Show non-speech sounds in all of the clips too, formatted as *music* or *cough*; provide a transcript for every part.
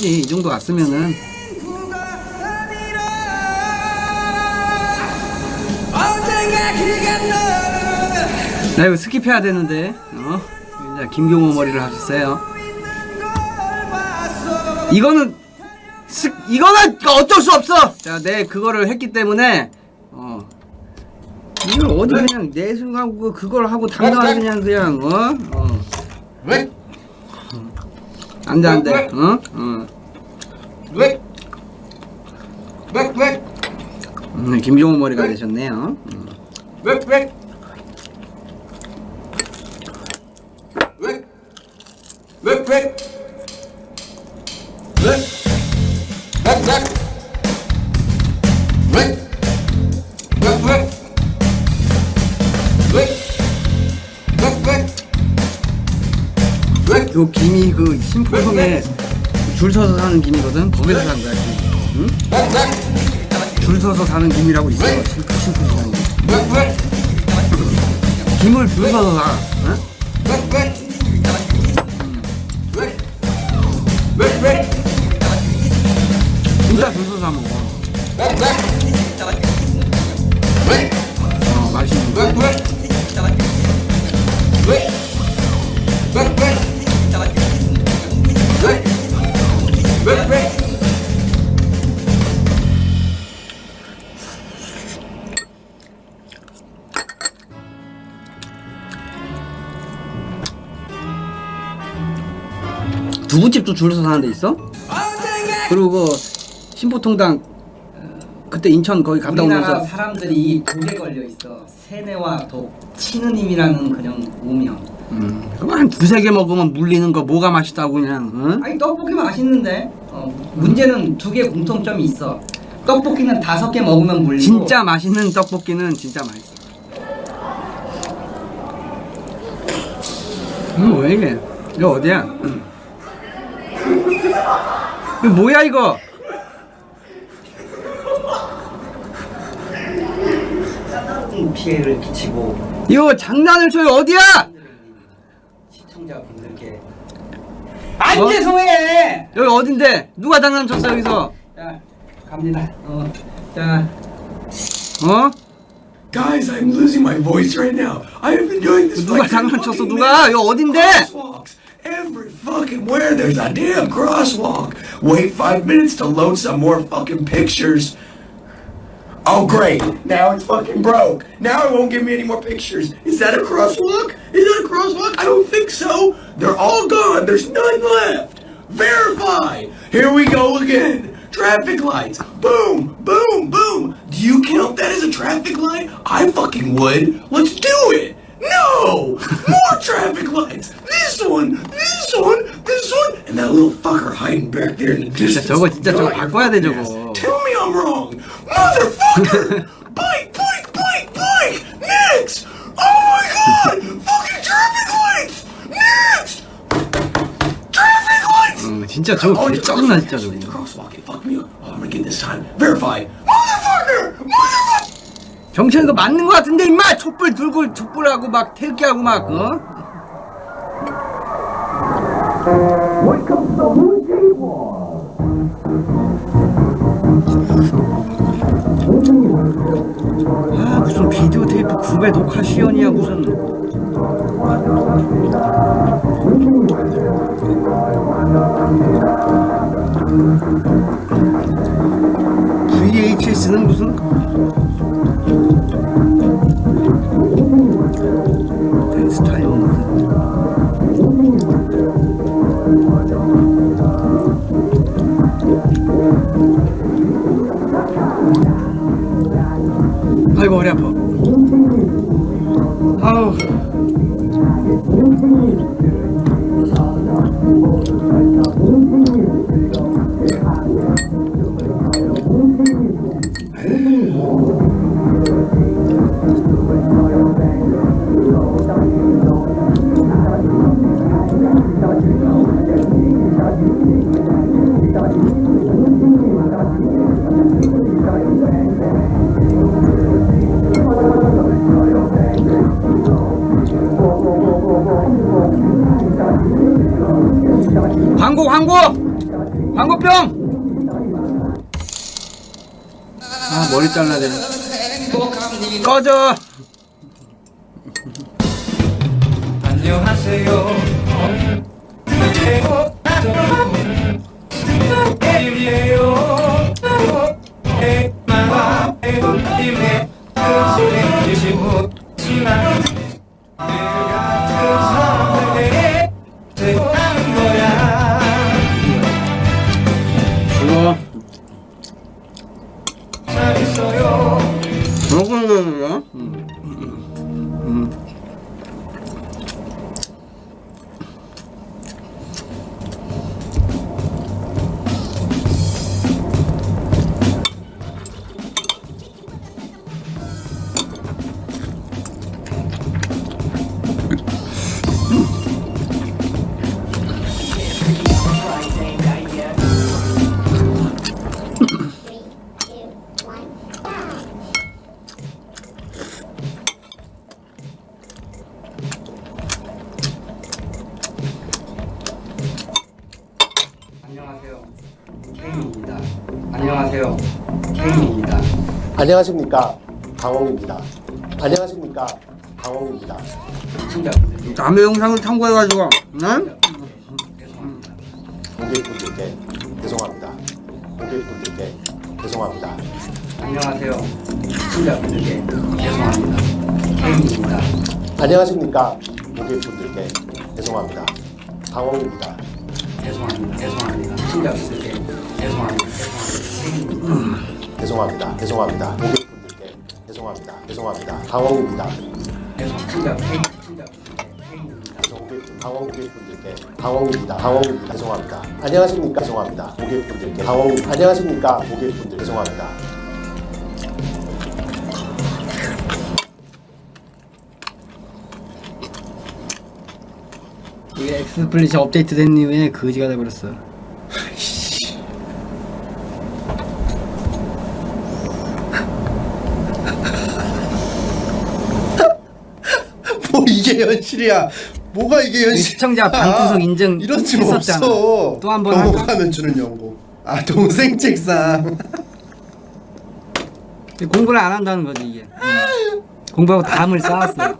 그지 이 정도 왔으면은 나 이거 스킵해야 되는데 어 이제 김경호 머리를 하셨어요 이거는 스, 이거는 어쩔 수 없어 자 내 그거를 했기 때문에 어 이걸 어디 그냥 내숭하고 그걸 하고 당당하게 그냥 그냥 어? 어. 왜? 안돼 안돼 어? 어. 왜? 왜? 왜? 음, 김종호 머리가 되셨네요 음. 왜? 왜? 왜? 요 김이 그 신포성에 줄 서서 사는 김이거든 거기서 산 거야 김. 응? 줄 서서 사는 김이라고 있어 신포 신포성 왜? 왜? 김을 줄 서서 사 응? 진짜 줄 서서 사 먹어 두부집도 줄 서서 사는 데 있어? 그리고 그 신포통당 어, 그때 인천 거기 갔다 우리나라 오면서 사람들이 독에 걸려 있어. 세뇌와 독, 치느님이라는 그냥 오명. 음, 그거 한 두세 개 먹으면 물리는 거 뭐가 맛있다고 그냥 응? 아니 떡볶이 맛있는데. 어, 문제는 두 개 공통점이 있어. 떡볶이는 다섯 개 먹으면 물리고. 진짜 맛있는 떡볶이는 진짜 맛있어 음, 왜 이게 이거 어디야? 이거 뭐야 이거? 큰 피해를 끼치고 이거 장난을 쳐요 어디야? 시청자분들께 안안 죄송해. 여기 어딘데? 누가 장난 쳤어 여기서? 자 갑니다. 어, 자 어? Guys, I'm losing my voice right now. I have been doing this for 누가 like 10 장난 쳤어 fucking 누가? 이거 어딘데? Crosswalks. Every fucking where there's a damn crosswalk. Wait five minutes to load some more fucking pictures. Oh great, now it's fucking broke. Now it won't give me any more pictures. Is that a crosswalk? Is that a crosswalk? I don't think so. They're all gone. There's none left. Verify. Here we go again. Traffic lights. Boom, boom, boom. Do you count that as a traffic light? I fucking would. Let's do it. And that little fucker hiding back there in the distance. 저거 진짜 저거 바꿔야 돼, 저거. Tell me I'm wrong! Motherfucker! bike, bike, bike, bike! Next! Oh my god! fucking traffic lights! Next! Traffic lights! 어, 진짜 저거 개 짜증나 진짜 저거. Crosswalk, it fucked me up. Oh, I'm gonna get this time. Verify. Motherfucker! Motherfucker! 정철 이거 맞는 거 같은데 임마 촛불 들고 촛불하고 막 태극기하고 막 어? 아 무슨 비디오 테이프 9배 녹화 시연이야 무슨. VHS는 무슨? 스타일 무슨 我们都曾试过想以后 광고 광고 광고병! 아 머리 잘라야 되네 꺼져 안녕하세요. 안녕하세요. 케인입니다. 안녕하십니까 강홍입니다. 안녕하십니까 강홍입니다. 시청자분들 남의 영상을 참고해가지고 응? 죄송합니다. 고객분들께 죄송합니다. 고객분들께 죄송합니다. 안녕하세요. 시청자분들께 죄송합니다. 케인입니다. 안녕하십니까 고객분들께 죄송합니다. 강홍입니다. 죄송합니다. 죄송합니다. 시청자분들께 죄송합니다. 죄송합니다. 죄송합니다. 고객분들께 죄송합니다. 죄송합니다. 죄송. 고객분, 강홍 고객분들께 강홍입니다. 강홍입니다. 죄송합니다. 안녕하십니까 죄송합니다. 고객분들께 강홍 안녕하십니까 고객분들 죄송합니다. 이게 엑스플릿이 업데이트 된 이후에 거지가 돼버렸어 뭐 이게 현실이야? 뭐가 이게 현실? 시청자 방구석 인증 이런 집 했었잖아. 없어. 또한번 할까? 넘어가면 주는 연고. 아 동생 책상. 공부를 안 한다는 거지 이게 공부하고 담을 쌓았어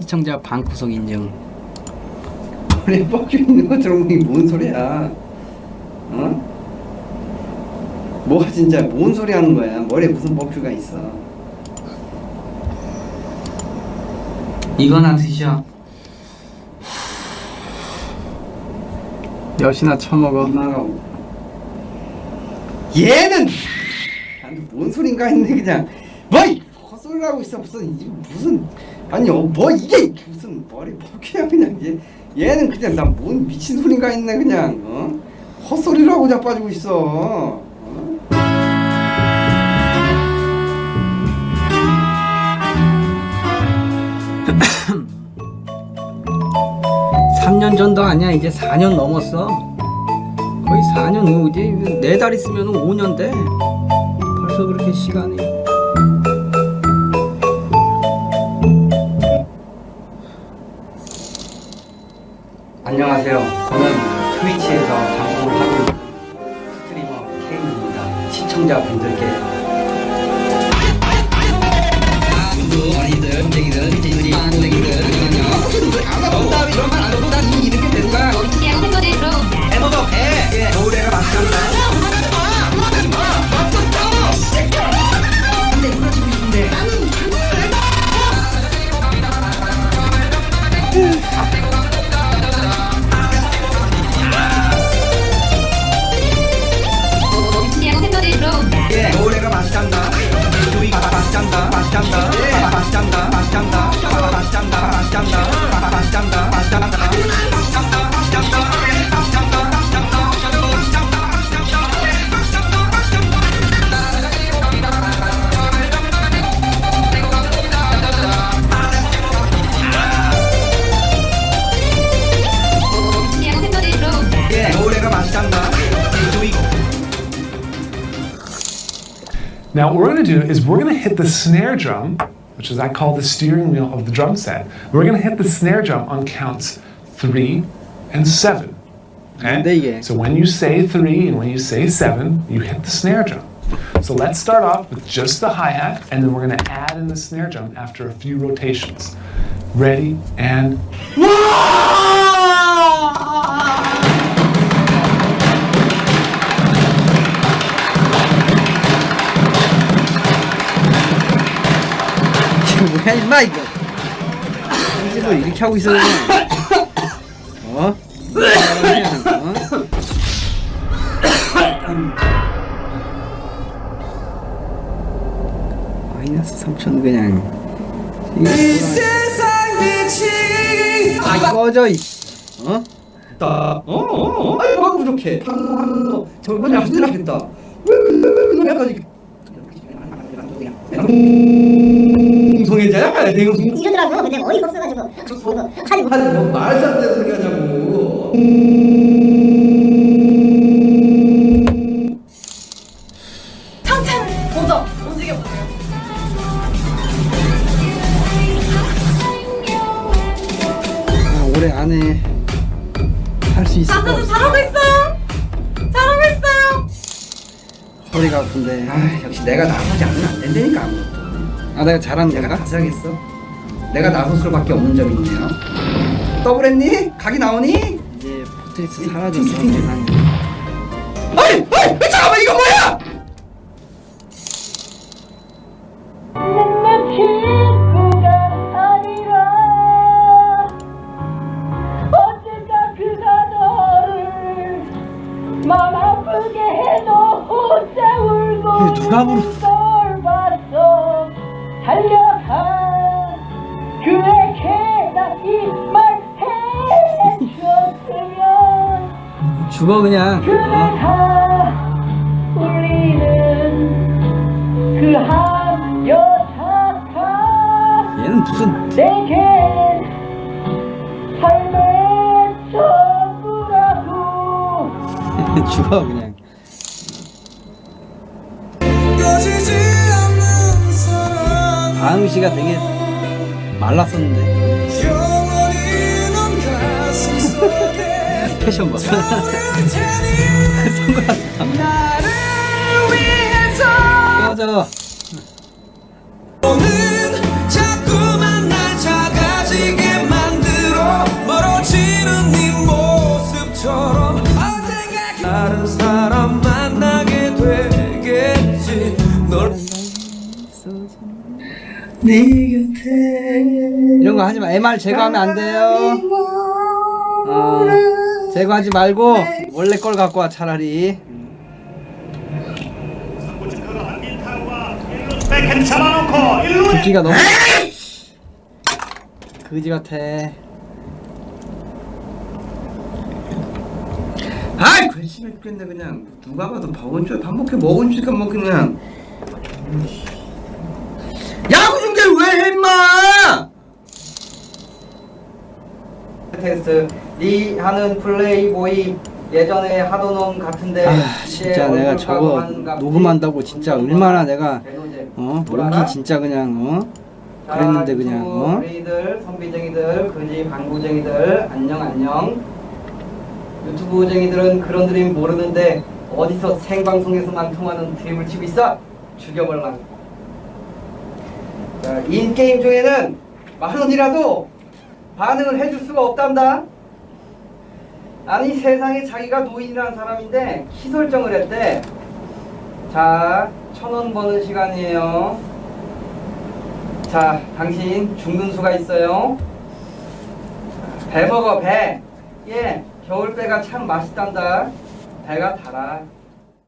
시청자 방구석 인증 머리에 뻑큐 있는 거 들어보니 뭔 소리야? 어? 뭐가 진짜 뭔 소리 하는 거야? 머리에 무슨 뻑큐가 있어? 이거나 드셔. 몇이나 처먹어. 엄마가 얘는 아니 뭔 소린가 했네 그냥. 뭐 이- 헛소리를 하고 있어. 무슨 이- 무슨 아니 어, 뭐 이게 무슨 머리 뻑큐야 그냥. 얘 얘는 그냥 나 뭔 미친 소린가 했네 그냥. 어? 헛소리를 하고 자빠지고 있어 3년 전도 아니야 이제 4년 넘었어 거의 4년 후 이제 4달 있으면 5년 돼 벌써 그렇게 시간이 안녕하세요 저는 트위치에서 방송을 하고 있는 스트리머 케인입니다 시청자분들께 템포를 Now what we're gonna do is we're gonna hit the snare drum, which is I call the steering wheel of the drum set. We're gonna hit the snare drum on counts three and seven. Okay? So when you say three and when you say seven, you hit the snare drum. So let's start off with just the hi-hat, and then we're gonna add in the snare drum after a few rotations. Ready and 뭐야 임마 이거 이제도 이렇게 하고 있어 그냥 어? 그냥, 어? 마이너스 3천 그냥 이 세상 빛이 아 꺼져 이씨 어? 어어 어 아이 뭐가 부족해 방금 저번에 아주 나겠다 왜왜왜 약간 동성애자야 내가 무슨 이러더라고. 근데 어이가 없어가지고 하지 못. 아니 뭐 말도 안 되는 소리 하냐고 움직여 보세요. 아, 올해 안에 할 수 있을 것 같아 잘하고 있어요. 잘하고 있어요. 허리가 아픈데 아 역시 내가 나서지 않으면 안 된다니까 아무것도 아 내가 잘하는 내가 건가? 가서 하겠어 내가 나설 수밖에 없는 점이 있네요 더블했니? 각이 나오니? 이제 포트리스 사라졌어 세상에! 어이! 어이, 잠깐만 이거 뭐야! 내 친구가 아니라 언젠가 그가 너를 맘 아프게 해도 혼자 울고 이게 누가 부르- 죽어 그냥. 어? 그한 여자가 얘는 무슨 내게 삶의 전부라고. *laughs* 죽어 그냥. 다음 씨가 되게 말랐었는데 작아지게 만들어 멀어지는 네널 이런 거 하지 마. MR 제거하면 안 돼요. 어 제거하지 말고 원래 걸 갖고 와 차라리. 굵기가 너무 그지 같아. 아이 관심이 죽겠네 그냥. 누가 봐도 밥은 줄 반복해 먹은 줄까 뭐 그냥 야구 중계를 왜 해, 임마 테스트. 네 하는 플레이보이. 예전에 하던 놈 같은데 아, 진짜 내가 저거 녹음한다고 진짜 얼마나 내가. 어? 목이 진짜 그냥 어? 자, 그랬는데 그냥 어? 우리들 선비쟁이들 그지 방구쟁이들 안녕 안녕. 유튜브쟁이들은 그런 드림 모르는데 어디서 생방송에서만 통하는 드림을 치고 있어? 죽여볼라 자, 인게임 중에는 만 원이라도 반응을 해줄 수가 없단다 아니 세상에 자기가 노인이라는 사람인데 키 설정을 했대 자 천 원 버는 시간이에요 자, 당신 죽는 수가 있어요. 배 먹어, 배. 예, 겨울배가 참 맛있단다. 배가 달아.